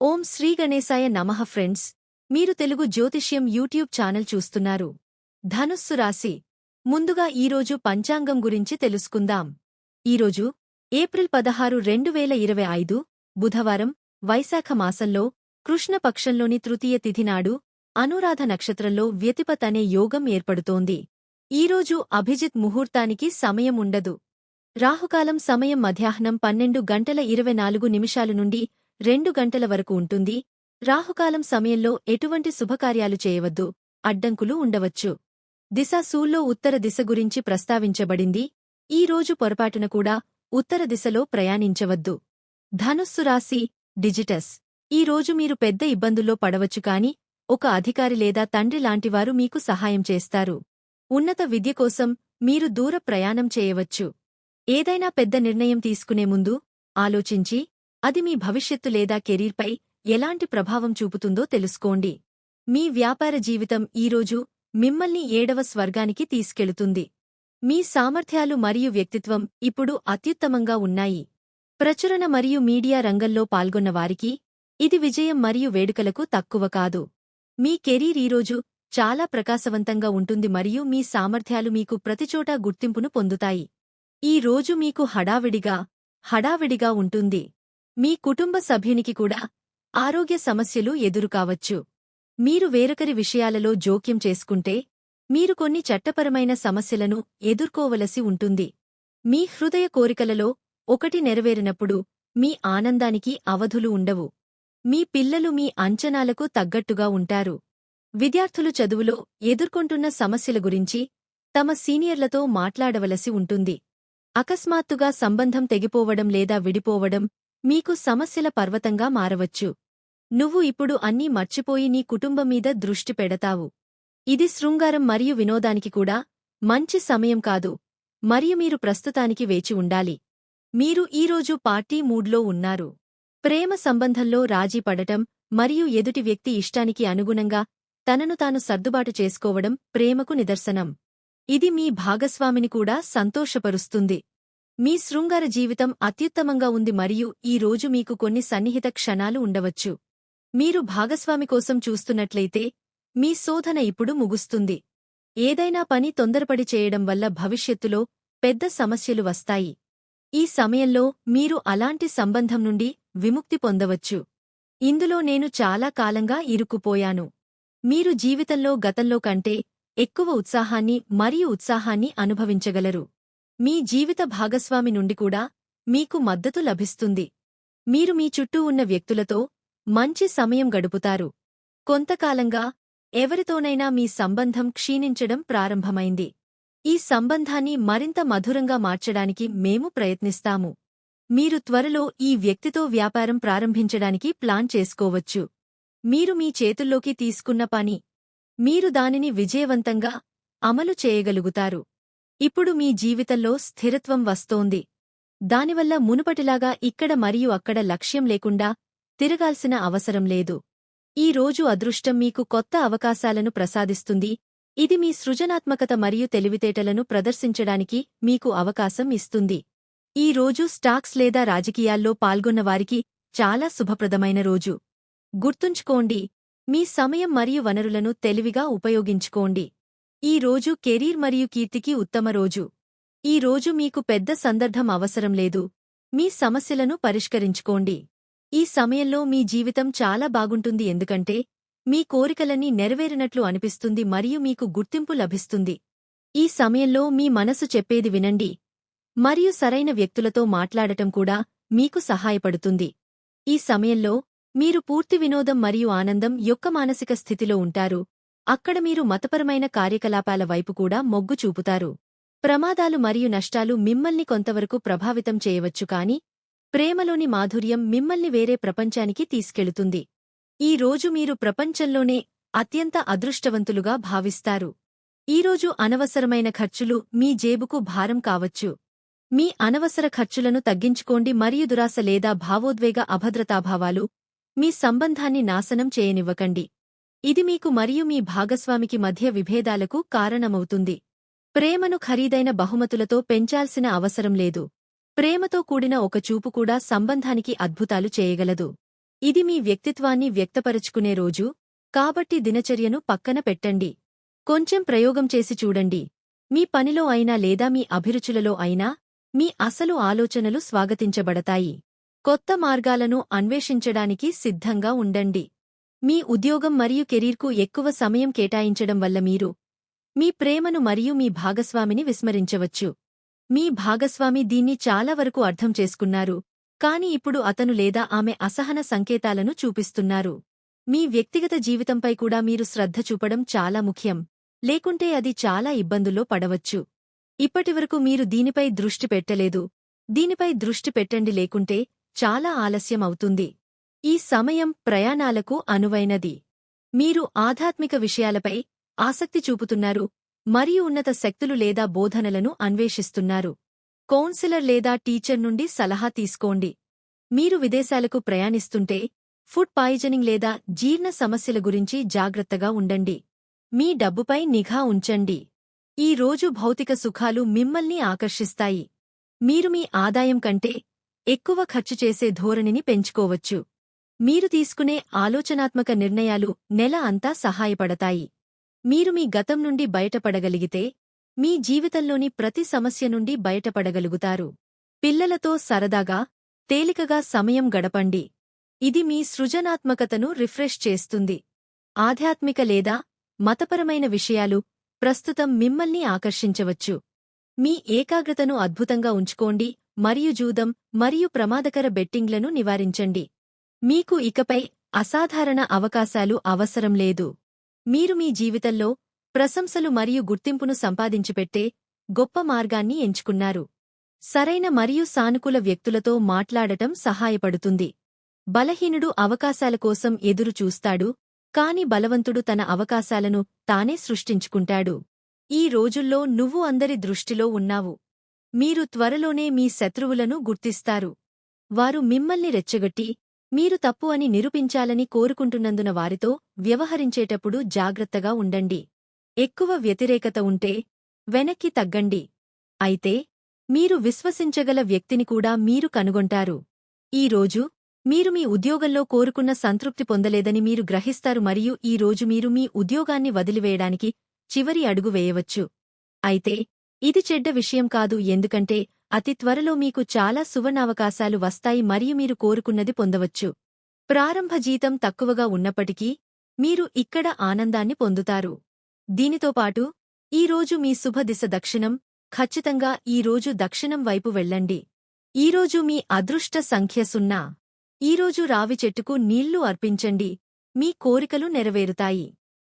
ఓం శ్రీ గణేశాయ నమః ఫ్రెండ్స్. మీరు తెలుగు జ్యోతిష్యం యూట్యూబ్ ఛానల్ చూస్తున్నారు. ధనుస్సు రాశి. ముందుగా ఈరోజు పంచాంగం గురించి తెలుసుకుందాం. ఈరోజు ఏప్రిల్ పదహారు రెండు వేల ఇరవై ఐదు బుధవారం వైశాఖ మాసంలో కృష్ణపక్షంలోని తృతీయ తిథి నాడు అనురాధ నక్షత్రంలో వ్యతిపత్ అనే యోగం ఏర్పడుతోంది. ఈరోజు అభిజిత్ ముహూర్తానికి సమయం ఉండదు. రాహుకాలం సమయం మధ్యాహ్నం పన్నెండు గంటల ఇరవై నాలుగు నిమిషాలు నుండి రెండు గంటల వరకు ఉంటుంది. రాహుకాలం సమయంలో ఎటువంటి శుభకార్యాలు చేయవద్దు. అడ్డంకులు ఉండవచ్చు. దిశ సూల్లో ఉత్తర దిశ గురించి ప్రస్తావించబడింది. ఈ రోజు పొరపాటున కూడా ఉత్తర దిశలో ప్రయాణించవద్దు. ధనుస్సు రాశి డిజిటస్. ఈ రోజు మీరు పెద్ద ఇబ్బందుల్లో పడవచ్చు కాని ఒక అధికారి లేదా తండ్రి లాంటివారు మీకు సహాయం చేస్తారు. ఉన్నత విద్య కోసం మీరు దూర ప్రయాణం చేయవచ్చు. ఏదైనా పెద్ద నిర్ణయం తీసుకునే ముందు ఆలోచించి అది మీ భవిష్యత్తు లేదా కెరీర్పై ఎలాంటి ప్రభావం చూపుతుందో తెలుసుకోండి. మీ వ్యాపార జీవితం ఈరోజు మిమ్మల్ని ఏడవ స్వర్గానికి తీసుకెళుతుంది. మీ సామర్థ్యాలు మరియు వ్యక్తిత్వం ఇప్పుడు అత్యుత్తమంగా ఉన్నాయి. ప్రచురణ మరియు మీడియా రంగంలో పాల్గొన్న వారికి ఇది విజయం మరియు వేడుకలకు తక్కువ కాదు. మీ కెరీర్ ఈరోజు చాలా ప్రకాశవంతంగా ఉంటుంది మరియు మీ సామర్థ్యాలు మీకు ప్రతిచోటా గుర్తింపును పొందుతాయి. ఈ రోజు మీకు హడావిడిగా హడావిడిగా ఉంటుంది. మీ కుటుంబ సభ్యునికి కూడా ఆరోగ్య సమస్యలు ఎదురుకావచ్చు. మీరు వేరొకరి విషయాలలో జోక్యం చేసుకుంటే మీరు కొన్ని చట్టపరమైన సమస్యలను ఎదుర్కోవలసి ఉంటుంది. మీ హృదయ కోరికలలో ఒకటి నెరవేరినప్పుడు మీ ఆనందానికి అవధులు ఉండవు. మీ పిల్లలు మీ అంచనాలకు తగ్గట్టుగా ఉంటారు. విద్యార్థులు చదువులో ఎదుర్కొంటున్న సమస్యల గురించి తమ సీనియర్లతో మాట్లాడవలసి ఉంటుంది. అకస్మాత్తుగా సంబంధం తెగిపోవడం లేదా విడిపోవడం మీకు సమస్యల పర్వతంగా మారవచ్చు. నువ్వు ఇప్పుడు అన్నీ మర్చిపోయి నీ కుటుంబం మీద దృష్టి పెడతావు. ఇది శృంగారం మరియు వినోదానికి కూడా మంచి సమయం కాదు. మరియు మీరు ప్రస్తుతానికి వేచి ఉండాలి. మీరు ఈరోజు పార్టీ మూడ్లో ఉన్నారు. ప్రేమ సంబంధంలో రాజీ పడటం మరియు ఎదుటి వ్యక్తి ఇష్టానికి అనుగుణంగా తనను తాను సర్దుబాటు చేసుకోవడం ప్రేమకు నిదర్శనం. ఇది మీ భాగస్వామిని కూడా సంతోషపరుస్తుంది. మీ శృంగార జీవితం అత్యుత్తమంగా ఉంది మరియు ఈ రోజు మీకు కొన్ని సన్నిహిత క్షణాలు ఉండవచ్చు. మీరు భాగస్వామి కోసం చూస్తున్నట్లయితే మీ శోధన ఇప్పుడు ముగుస్తుంది. ఏదైనా పని తొందరపడి చేయడం వల్ల భవిష్యత్తులో పెద్ద సమస్యలు వస్తాయి. ఈ సమయంలో మీరు అలాంటి సంబంధం నుండి విముక్తి పొందవచ్చు. ఇందులో నేను చాలా కాలంగా ఇరుక్కుపోయాను. మీరు జీవితంలో గతంలో కంటే ఎక్కువ ఉత్సాహాన్ని మరియు ఉత్సాహాన్ని అనుభవించగలరు. మీ జీవిత భాగస్వామి నుండి కూడా మీకు మద్దతు లభిస్తుంది. మీరు మీ చుట్టూ ఉన్న వ్యక్తులతో మంచి సమయం గడుపుతారు. కొంతకాలంగా ఎవరితోనైనా మీ సంబంధం క్షీణించడం ప్రారంభమైంది. ఈ సంబంధాన్ని మరింత మధురంగా మార్చడానికి మేము ప్రయత్నిస్తాము. మీరు త్వరలో ఈ వ్యక్తితో వ్యాపారం ప్రారంభించడానికి ప్లాన్ చేసుకోవచ్చు. మీరు మీ చేతుల్లోకి తీసుకున్న పని మీరు దానిని విజయవంతంగా అమలు చేయగలుగుతారు. ఇప్పుడు మీ జీవితంలో స్థిరత్వం వస్తోంది. దానివల్ల మునుపటిలాగా ఇక్కడ మరియు అక్కడ లక్ష్యం లేకుండా తిరగాల్సిన అవసరం లేదు. ఈ రోజు అదృష్టం మీకు కొత్త అవకాశాలను ప్రసాదిస్తుంది. ఇది మీ సృజనాత్మకత మరియు తెలివితేటలను ప్రదర్శించడానికి మీకు అవకాశం ఇస్తుంది. ఈ రోజు స్టాక్స్ లేదా రాజకీయాల్లో పాల్గొన్నవారికి చాలా శుభప్రదమైన రోజు. గుర్తుంచుకోండి మీ సమయం మరియు వనరులను తెలివిగా ఉపయోగించుకోండి. ఈ రోజు కెరీర్ మరియు కీర్తికి ఉత్తమ రోజు. ఈ రోజు మీకు పెద్ద సందర్భం అవసరం లేదు. మీ సమస్యలను పరిష్కరించుకోండి. ఈ సమయంలో మీ జీవితం చాలా బాగుంటుంది ఎందుకంటే మీ కోరికలన్నీ నెరవేరినట్లు అనిపిస్తుంది మరియు మీకు గుర్తింపు లభిస్తుంది. ఈ సమయంలో మీ మనసు చెప్పేది వినండి. మరియు సరైన వ్యక్తులతో మాట్లాడటం కూడా మీకు సహాయపడుతుంది. ఈ సమయంలో మీరు పూర్తి వినోదం మరియు ఆనందం యొక్క మానసిక స్థితిలో ఉంటారు. అక్కడ మీరు మతపరమైన కార్యకలాపాల వైపు కూడా మొగ్గు చూపుతారు. ప్రమాదాలు మరియు నష్టాలు మిమ్మల్ని కొంతవరకు ప్రభావితం చేయవచ్చు కాని ప్రేమలోని మాధుర్యం మిమ్మల్ని వేరే ప్రపంచానికి తీసుకెళుతుంది. ఈ రోజు మీరు ప్రపంచంలోనే అత్యంత అదృష్టవంతులుగా భావిస్తారు. ఈరోజు అనవసరమైన ఖర్చులు మీ జేబుకు భారం కావచ్చు. మీ అనవసర ఖర్చులను తగ్గించుకోండి మరియు దురాశ లేదా భావోద్వేగ అభద్రతాభావాలు మీ సంబంధాన్ని నాశనం చేయనివ్వకండి. ఇది మీకు మరియు మీ భాగస్వామికి మధ్య విభేదాలకు కారణమవుతుంది. ప్రేమను ఖరీదైన బహుమతులతో పెంచాల్సిన అవసరం లేదు. ప్రేమతో కూడిన ఒక చూపు కూడా సంబంధానికి అద్భుతాలు చేయగలదు. ఇది మీ వ్యక్తిత్వాన్ని వ్యక్తపరచుకునే రోజు కాబట్టి దినచర్యను పక్కన పెట్టండి. కొంచెం ప్రయోగం చేసి చూడండి. మీ పనిలో అయినా లేదా మీ అభిరుచులలో అయినా మీ అసలు ఆలోచనలు స్వాగతించబడతాయి. కొత్త మార్గాలను అన్వేషించడానికి సిద్ధంగా ఉండండి. మీ ఉద్యోగం మరియు కెరీర్కు ఎక్కువ సమయం కేటాయించడం వల్ల మీరు మీ ప్రేమను మరియు మీ భాగస్వామిని విస్మరించవచ్చు. మీ భాగస్వామి దీన్ని చాలా వరకు అర్థం చేసుకున్నారు కాని ఇప్పుడు అతను లేదా ఆమె అసహన సంకేతాలను చూపిస్తున్నారు. మీ వ్యక్తిగత జీవితంపై కూడా మీరు శ్రద్ధ చూపడం చాలా ముఖ్యం లేకుంటే అది చాలా ఇబ్బందుల్లో పడవచ్చు. ఇప్పటివరకు మీరు దీనిపై దృష్టి పెట్టలేదు. దీనిపై దృష్టి పెట్టండి లేకుంటే చాలా ఆలస్యం అవుతుంది. ఈ సమయం ప్రయాణాలకు అనువైనది. మీరు ఆధ్యాత్మిక విషయాలపై ఆసక్తి చూపుతున్నారు మరియు ఉన్నత శక్తులు లేదా బోధనలను అన్వేషిస్తున్నారు. కౌన్సిలర్ లేదా టీచర్ నుండి సలహా తీసుకోండి. మీరు విదేశాలకు ప్రయాణిస్తుంటే ఫుడ్ పాయిజనింగ్ లేదా జీర్ణ సమస్యల గురించి జాగ్రత్తగా ఉండండి. మీ డబ్బుపై నిఘా ఉంచండి. ఈ రోజు భౌతిక సుఖాలు మిమ్మల్ని ఆకర్షిస్తాయి. మీరు మీ ఆదాయం కంటే ఎక్కువ ఖర్చు చేసే ధోరణిని పెంచుకోవచ్చు. మీరు తీసుకునే ఆలోచనాత్మక నిర్ణయాలు నెల అంతా సహాయపడతాయి. మీరు మీ గతం నుండి బయటపడగలిగితే మీ జీవితంలోని ప్రతి సమస్య నుండి బయటపడగలుగుతారు. పిల్లలతో సరదాగా తేలికగా సమయం గడపండి. ఇది మీ సృజనాత్మకతను రిఫ్రెష్ చేస్తుంది. ఆధ్యాత్మిక లేదా మతపరమైన విషయాలు ప్రస్తుతం మిమ్మల్ని ఆకర్షించవచ్చు. మీ ఏకాగ్రతను అద్భుతంగా ఉంచుకోండి మరియు జూదం మరియు ప్రమాదకర బెట్టింగ్లను నివారించండి. మీకు ఇకపై అసాధారణ అవకాశాలు అవసరం లేదు. మీరు మీ జీవితంలో ప్రశంసలు మరియు గుర్తింపును సంపాదించిపెట్టే గొప్ప మార్గాన్ని ఎంచుకున్నారు. సరైన మరియు సానుకూల వ్యక్తులతో మాట్లాడటం సహాయపడుతుంది. బలహీనుడు అవకాశాల కోసం ఎదురు చూస్తాడు కాని బలవంతుడు తన అవకాశాలను తానే సృష్టించుకుంటాడు. ఈ రోజుల్లో నువ్వు అందరి దృష్టిలో ఉన్నావు. మీరు త్వరలోనే మీ శత్రువులను గుర్తిస్తారు. వారు మిమ్మల్ని రెచ్చగొట్టి మీరు తప్పు అని నిరూపించాలని కోరుకుంటున్నందున వారితో వ్యవహరించేటప్పుడు జాగ్రత్తగా ఉండండి. ఎక్కువ వ్యతిరేకత ఉంటే వెనక్కి తగ్గండి. అయితే మీరు విశ్వసించగల వ్యక్తిని కూడా మీరు కనుగొంటారు. ఈ రోజు మీరు మీ ఉద్యోగంలో కోరుకున్న సంతృప్తి పొందలేదని మీరు గ్రహిస్తారు మరియు ఈ రోజు మీరు మీ ఉద్యోగాన్ని వదిలివేయడానికి చివరి అడుగు వేయవచ్చు. అయితే ఇది చెడ్డ విషయం కాదు ఎందుకంటే అతి త్వరలో మీకు చాలా సువర్ణావకాశాలు వస్తాయి మరియు మీరు కోరుకున్నది పొందవచ్చు. ప్రారంభ జీతం తక్కువగా ఉన్నప్పటికీ మీరు ఇక్కడ ఆనందాన్ని పొందుతారు. దీనితో పాటు ఈరోజు మీ శుభదిశ దక్షిణం ఖచ్చితంగా ఈరోజు దక్షిణం వైపు వెళ్ళండి. ఈరోజు మీ అదృష్ట సంఖ్య సున్నా. ఈరోజు రావి చెట్టుకు నీళ్ళు అర్పించండి. మీ కోరికలు నెరవేరుతాయి.